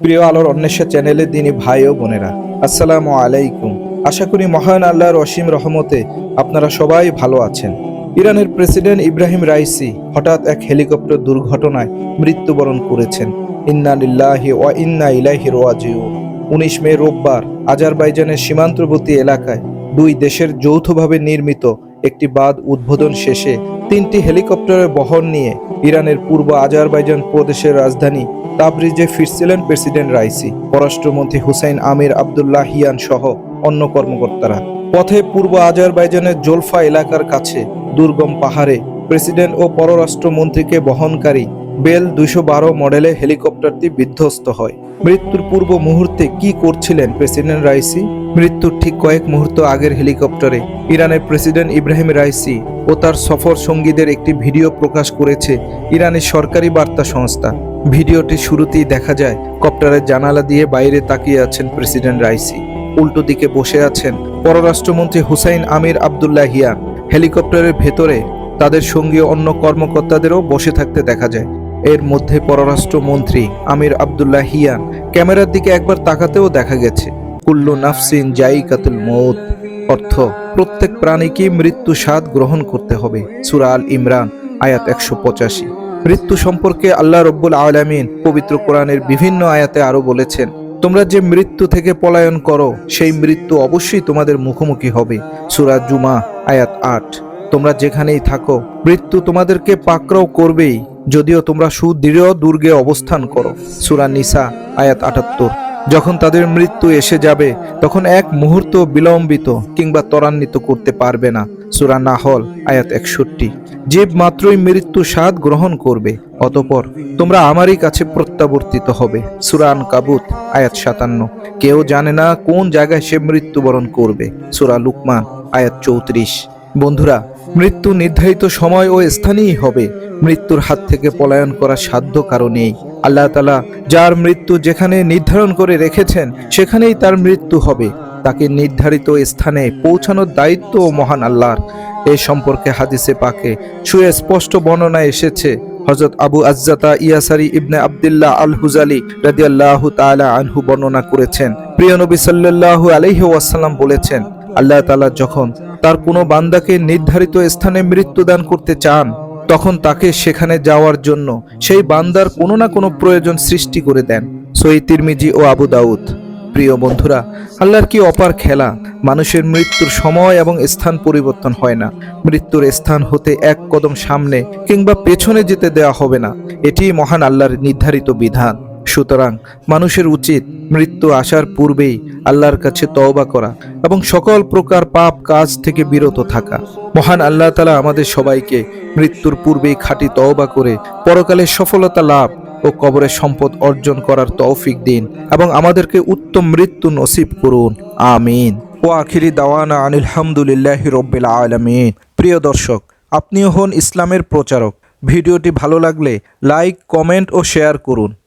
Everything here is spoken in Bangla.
প্রিয় আলোর অন্বেষা চ্যানেলের দিনী ভাই ও বোনেরা, আসসালামু আলাইকুম। আশা করি মহান আল্লাহর অসীম রহমতে আপনারা সবাই ভালো আছেন। ইরানের প্রেসিডেন্ট ইব্রাহিম রাইসি হঠাৎ এক হেলিকপ্টার দুর্ঘটনায় মৃত্যুবরণ করেছেন। ইন্না লিল্লাহি ওয়া ইন্না ইলাইহি রাজিউন। উনিশ মে রোববার আজারবাইজানের সীমান্তবর্তী এলাকায় দুই দেশের যৌথভাবে নির্মিত একটি বাঁধ উদ্বোধন শেষে তিনটি হেলিকপ্টারের বহর নিয়ে ইরানের পূর্ব আজারবাইজান প্রদেশের রাজধানী তাবরিজে ফিরছিলেন প্রেসিডেন্ট রাইসি, পররাষ্ট্রমন্ত্রী হুসাইন আমির আবদুল্লাহ হিয়ান সহ অন্য কর্মকর্তারা। পথে পূর্ব আজারবাইজানের জোলফা এলাকার কাছে দুর্গম পাহাড়ে প্রেসিডেন্ট ও পররাষ্ট্রমন্ত্রীকে বহনকারী বেল দুইশো বারো মডেলে হেলিকপ্টারটি বিধ্বস্ত হয়। মৃত্যুর পূর্ব মুহূর্তে কি করছিলেন প্রেসিডেন্ট রাইসি? মৃত্যুর ঠিক কয়েক মুহূর্ত আগের হেলিকপ্টারে ইরানের প্রেসিডেন্ট ইব্রাহিম রাইসি ও তার সফর সঙ্গীদের একটি ভিডিও প্রকাশ করেছে ইরানের সরকারি বার্তা সংস্থা। ভিডিওটি শুরুতেই দেখা যায়, কপ্টারের জানালা দিয়ে বাইরে তাকিয়ে আছেন প্রেসিডেন্ট রাইসি। উল্টো দিকে বসে আছেন পররাষ্ট্রমন্ত্রী হুসাইন আমির আবদুল্লাহ হিয়ান। হেলিকপ্টারের ভেতরে তাদের সঙ্গী অন্য কর্মকর্তাদেরও বসে থাকতে দেখা যায়। এর মধ্যে পররাষ্ট্রমন্ত্রী আমির আবদুল্লাহ হিয়ান ক্যামেরার দিকে একবার তাকাতেও দেখা গেছে। কুল্লু নাফসিন জাইকাতুল মৌত অর্থ, প্রত্যেক প্রাণীকে মৃত্যু স্বাদ গ্রহণ করতে হবে। সুরা আল ইমরান, আয়াত একশো পঁচাশি। মৃত্যু সম্পর্কে আল্লাহ রব্বুল আলামিন পবিত্র কোরআনের বিভিন্ন আয়াতে আরও বলেছেন, তোমরা যে মৃত্যু থেকে পলায়ন করো, সেই মৃত্যু অবশ্যই তোমাদের মুখোমুখি হবে। সুরা জুমা, আয়াত আট। তোমরা যেখানেই থাকো, মৃত্যু তোমাদেরকে পাকড়াও করবেই। যদিও তোমরা সুদৃঢ় দুর্গে অবস্থান করো। সুরা নিসা, আয়াত আটাত্তর। যখন তাদের মৃত্যু এসে যাবে, তখন এক মুহূর্ত বিলম্বিত কিংবা ত্বরান্বিত করতে পারবে না। সুরা নাহল, আয়াত একষট্টি। জীব মাত্রই মৃত্যু স্বাদ গ্রহণ করবে, অতপর তোমরা আমারই কাছে প্রত্যাবর্তিত হবে। সুরান কাবুত আয়াত সাতান্ন। কেউ জানে না কোন জায়গায় সে মৃত্যুবরণ করবে। সুরা লুকমান, আয়াত চৌত্রিশ। বন্ধুরা, মৃত্যু নির্ধারিত সময় ও স্থানেই হবে। মৃত্যুর হাত থেকে পলায়ন করা সাধ্য কারও নেই। আল্লাহ তালা যার মৃত্যু যেখানে নির্ধারণ করে রেখেছেন, সেখানেই তার মৃত্যু হবে। তাকে নির্ধারিত স্থানে পৌঁছানোর দায়িত্ব ও মহান আল্লাহর। এ সম্পর্কে হাদিসে পাকে সুস্পষ্ট বর্ণনা এসেছে হজরত আবু আজ্জাতা ইয়াসারি ইবনে আবদুল্লাহ আল হুজালি রাদিয়াল্লাহু তাআলা আনহু বর্ণনা করেছেন। প্রিয় নবী সাল্লাল্লাহু ওয়াসাল্লাম বলেছেন আল্লাহ তালা যখন তার কোনো বান্দাকে নির্ধারিত স্থানে মৃত্যুদান করতে চান, তখন তাকে সেখানে যাওয়ার জন্য সেই বান্দার কোনো না কোনো প্রয়োজন সৃষ্টি করে দেন। সই তিরমিজি ও আবু দাউদ। প্রিয় বন্ধুরা, আল্লাহর কি অপার খেলা? মানুষের মৃত্যুর সময় এবং স্থান পরিবর্তন হয় না। মৃত্যুর স্থান হতে এক কদম সামনে কিংবা পেছনে যেতে দেওয়া হবে না। এটি মহান আল্লাহর নির্ধারিত বিধান। সুতরাং মানুষের উচিত মৃত্যু আসার পূর্বেই আল্লাহর কাছে তওবা করা এবং সকল প্রকার পাপ কাজ থেকে বিরত থাকা। মহান আল্লাহ তালা আমাদের সবাইকে মৃত্যুর পূর্বেই খাঁটি তওবা করে পরকালে সফলতা লাভ ও কবরের সম্পদ অর্জন করার তৌফিক দিন এবং আমাদেরকে উত্তম মৃত্যু নসিব করুন। আমিন। ও আখিরি দাওয়ানা আনিল হামদুলিল্লাহ রব্বিল আলমিন। প্রিয় দর্শক, আপনিও হন ইসলামের প্রচারক। ভিডিওটি ভালো লাগলে লাইক, কমেন্ট ও শেয়ার করুন।